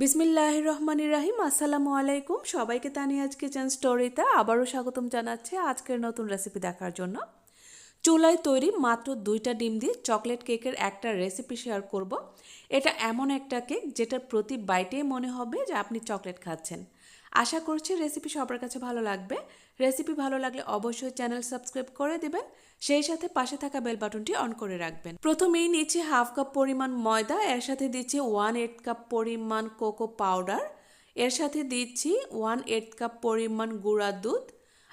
বিসমিল্লাহ রহমান রাহিম আসসালামু আলাইকুম। সবাইকে তানিয়াজ কিচেন স্টোরিতে আবারও স্বাগতম জানাচ্ছে আজকের নতুন রেসিপি দেখার জন্য। চুলায় তৈরি মাত্র দুইটা ডিম দিয়ে চকলেট কেকের একটা রেসিপি শেয়ার করব। এটা এমন একটা কেক যেটার প্রতি বাইটেই মনে হবে যে আপনি চকলেট খাচ্ছেন। আশা করছি রেসিপি সবার কাছে ভালো লাগবে। রেসিপি ভালো লাগলে অবশ্যই চ্যানেল সাবস্ক্রাইব করে দেবেন। সেই সাথে পাশে থাকা বেল বাটনটি অন করে রাখবেন। প্রথমেই নিচ্ছি হাফ কাপ পরিমাণ ময়দা, এর সাথে দিচ্ছি ওয়ান এইট কাপ পরিমাণ কোকো পাউডার, এর সাথে দিচ্ছি ওয়ান এইট কাপ পরিমাণ গুঁড়া দুধ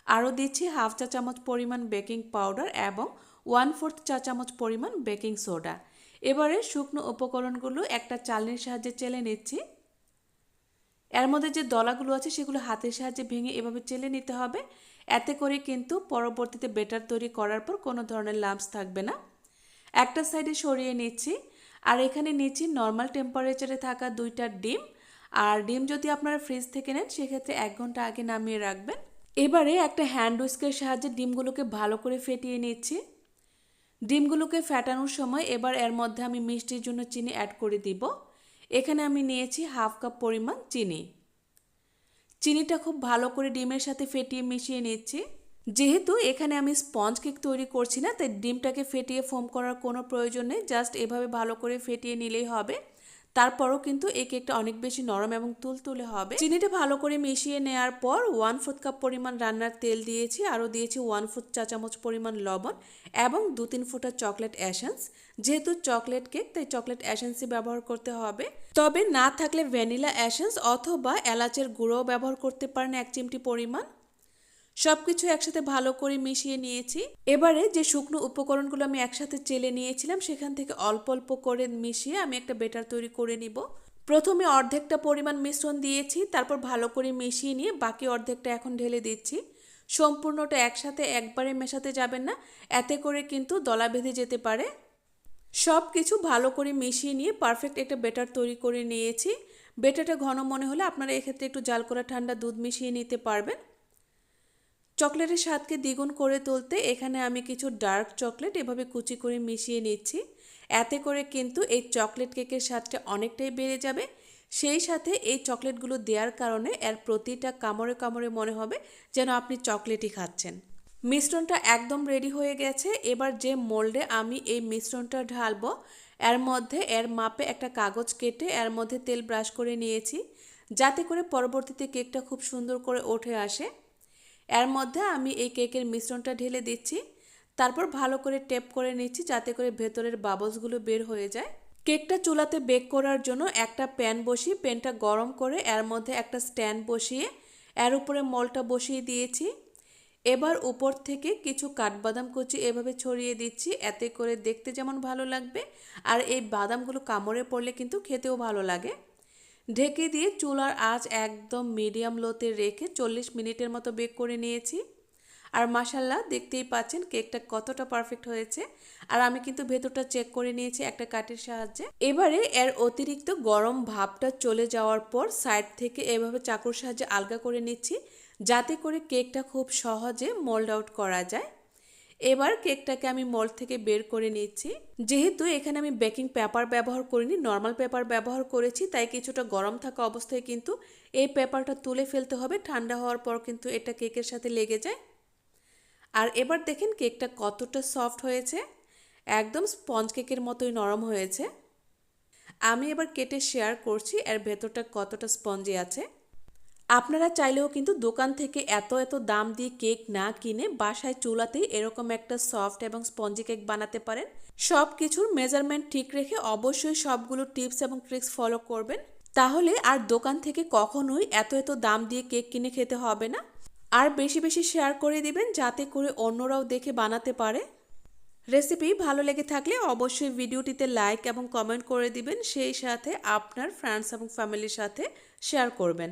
আরও দিচ্ছি হাফ চা চামচ পরিমাণ বেকিং পাউডার এবং ওয়ান ফোর্থ চা চামচ পরিমাণ বেকিং সোডা। এবারে শুকনো উপকরণগুলো একটা চালনির সাহায্যে চেলে নিচ্ছি। এর মধ্যে যে দলাগুলো আছে সেগুলো হাতের সাহায্যে ভেঙে এভাবে চেলে নিতে হবে। এতে করে কিন্তু পরবর্তীতে বেটার তৈরি করার পর কোনো ধরনের লাম্পস থাকবে না। একটা সাইডে সরিয়ে নিচ্ছি। আর এখানে নিচ্ছি নর্মাল টেম্পারেচারে থাকা দুইটা ডিম। আর ডিম যদি আপনারা ফ্রিজ থেকে নেন, সেক্ষেত্রে এক ঘণ্টা আগে নামিয়ে রাখবেন। এবারে একটা হ্যান্ড উইস্কের সাহায্যে ডিমগুলোকে ভালো করে ফেটিয়ে নিচ্ছি। ডিমগুলোকে ফেটানোর সময় এবার এর মধ্যে আমি মিষ্টির জন্য চিনি অ্যাড করে দিব। এখানে আমি নিয়েছি হাফ কাপ পরিমাণ চিনি। চিনিটা খুব ভালো করে ডিমের সাথে ফেটিয়ে মিশিয়ে নিচ্ছি। যেহেতু এখানে আমি স্পঞ্জ কেক তৈরি করছি না, তাই ডিমটাকে ফেটিয়ে ফোম করার কোনো প্রয়োজন নেই জাস্ট এভাবে ভালো করে ফেটিয়ে নিলেই হবে। তারপরও কিন্তু এই কেকটা অনেক বেশি নরম এবং তুলতুলে হবে। চিনিটা ভালো করে মিশিয়ে নেওয়ার পর ওয়ান ফোর্থ কাপ পরিমাণ রান্নার তেল দিয়েছি, আরও দিয়েছি ওয়ান ফোর্থ চা চামচ পরিমাণ লবণ এবং দু তিন ফোঁটা চকলেট অ্যাসেন্স যেহেতু চকলেট কেক তাই চকলেট অ্যাসেন্সই ব্যবহার করতে হবে। তবে না থাকলে ভ্যানিলা অ্যাসেন্স অথবা এলাচের গুঁড়োও ব্যবহার করতে পারেন এক চিমটি পরিমাণ। সব কিছু একসাথে ভালো করে মিশিয়ে নিয়েছি। এবারে যে শুকনো উপকরণগুলো আমি একসাথে চেলে নিয়েছিলাম, সেখান থেকে অল্প অল্প করে মিশিয়ে আমি একটা বেটার তৈরি করে নিব। প্রথমে অর্ধেকটা পরিমাণ মিশ্রণ দিয়েছি, তারপর ভালো করে মিশিয়ে নিয়ে বাকি অর্ধেকটা এখন ঢেলে দিচ্ছি। সম্পূর্ণটা একসাথে একবারে মেশাতে যাবেন না, এতে করে কিন্তু দলা বেঁধে যেতে পারে। সব কিছু ভালো করে মিশিয়ে নিয়ে পারফেক্ট একটা বেটার তৈরি করে নিয়েছি। বেটারটা ঘন মনে হলে আপনারা এক্ষেত্রে একটু জাল করা ঠান্ডা দুধ মিশিয়ে নিতে পারবেন। চকলেটের স্বাদকে দ্বিগুণ করে তুলতে এখানে আমি কিছু ডার্ক চকলেট এভাবে কুচি করে মিশিয়ে নিচ্ছি। এতে করে কিন্তু এই চকলেট কেকের স্বাদটা অনেকটাই বেড়ে যাবে। সেই সাথে এই চকলেটগুলো দেওয়ার কারণে এর প্রতিটা কামড়ে কামড়ে মনে হবে যেন আপনি চকলেটই খাচ্ছেন। মিশ্রণটা একদম রেডি হয়ে গেছে। এবার যে মোল্ডে আমি এই মিশ্রণটা ঢালবো, এর মধ্যে এর মাপে একটা কাগজ কেটে এর মধ্যে তেল ব্রাশ করে নিয়েছি, যাতে করে পরবর্তীতে কেকটা খুব সুন্দর করে ওঠে আসে। এর মধ্যে আমি এই কেকের মিশ্রণটা ঢেলে দিচ্ছি। তারপর ভালো করে টেপ করে নিচ্ছি যাতে করে ভেতরের বাবলসগুলো বের হয়ে যায়। কেকটা চুলাতে বেক করার জন্য একটা প্যান বসিয়ে, প্যানটা গরম করে এর মধ্যে একটা স্ট্যান্ড বসিয়ে, এর উপরে মলটা বসিয়ে দিয়েছি। এবার উপর থেকে কিছু কাঠবাদাম কুচি এভাবে ছড়িয়ে দিচ্ছি, এতে করে দেখতে যেমন ভালো লাগবে। আর এই বাদামগুলো কামড়ে পড়লে কিন্তু খেতেও ভালো লাগে। ঢেকে দিয়ে চুলার আঁচ একদম মিডিয়াম লোতে রেখে চল্লিশ মিনিটের মতো বেক করে নিয়েছি। আর মাসাল্লাহ দেখতেই পাচ্ছেন কেকটা কতটা পারফেক্ট হয়েছে। আর আমি কিন্তু ভেতরটা চেক করে নিয়েছি একটা কাঠের সাহায্যে। এবারে এর অতিরিক্ত গরম ভাবটা চলে যাওয়ার পর সাইড থেকে এভাবে চাকুর সাহায্যে আলগা করে নিচ্ছি, যাতে করে কেকটা খুব সহজে মোল্ড আউট করা যায়। এবার কেকটাকে আমি মল্ড থেকে বের করে নিচ্ছি। যেহেতু এখানে আমি বেকিং পেপার ব্যবহার করিনি নর্মাল পেপার ব্যবহার করেছি, তাই কিছুটা গরম থাকা অবস্থায় কিন্তু এই পেপারটা তুলে ফেলতে হবে। ঠান্ডা হওয়ার পর কিন্তু এটা কেকের সাথে লেগে যায়। আর এবার দেখেন কেকটা কতটা সফট হয়েছে। একদম স্পঞ্জ কেকের মতোই নরম হয়েছে। আমি এবার কেটে শেয়ার করছি, এর ভেতরটা কতটা স্পঞ্জি আছে। আপনারা চাইলেও কিন্তু দোকান থেকে এত এত দাম দিয়ে কেক না কিনে বাসায় চুলাতেই এরকম একটা সফট এবং স্পঞ্জি কেক বানাতে পারেন। সব কিছুর মেজারমেন্ট ঠিক রেখে অবশ্যই সবগুলো টিপস এবং ট্রিক্স ফলো করবেন। তাহলে আর দোকান থেকে কখনোই এত এত দাম দিয়ে কেক কিনে খেতে হবে না। আর বেশি বেশি শেয়ার করে দিবেন যাতে করে অন্যরাও দেখে বানাতে পারে। রেসিপি ভালো লেগে থাকলে অবশ্যই ভিডিওটিতে লাইক এবং কমেন্ট করে দিবেন, সেই সাথে আপনার ফ্রেন্ডস এবং ফ্যামিলির সাথে শেয়ার করবেন।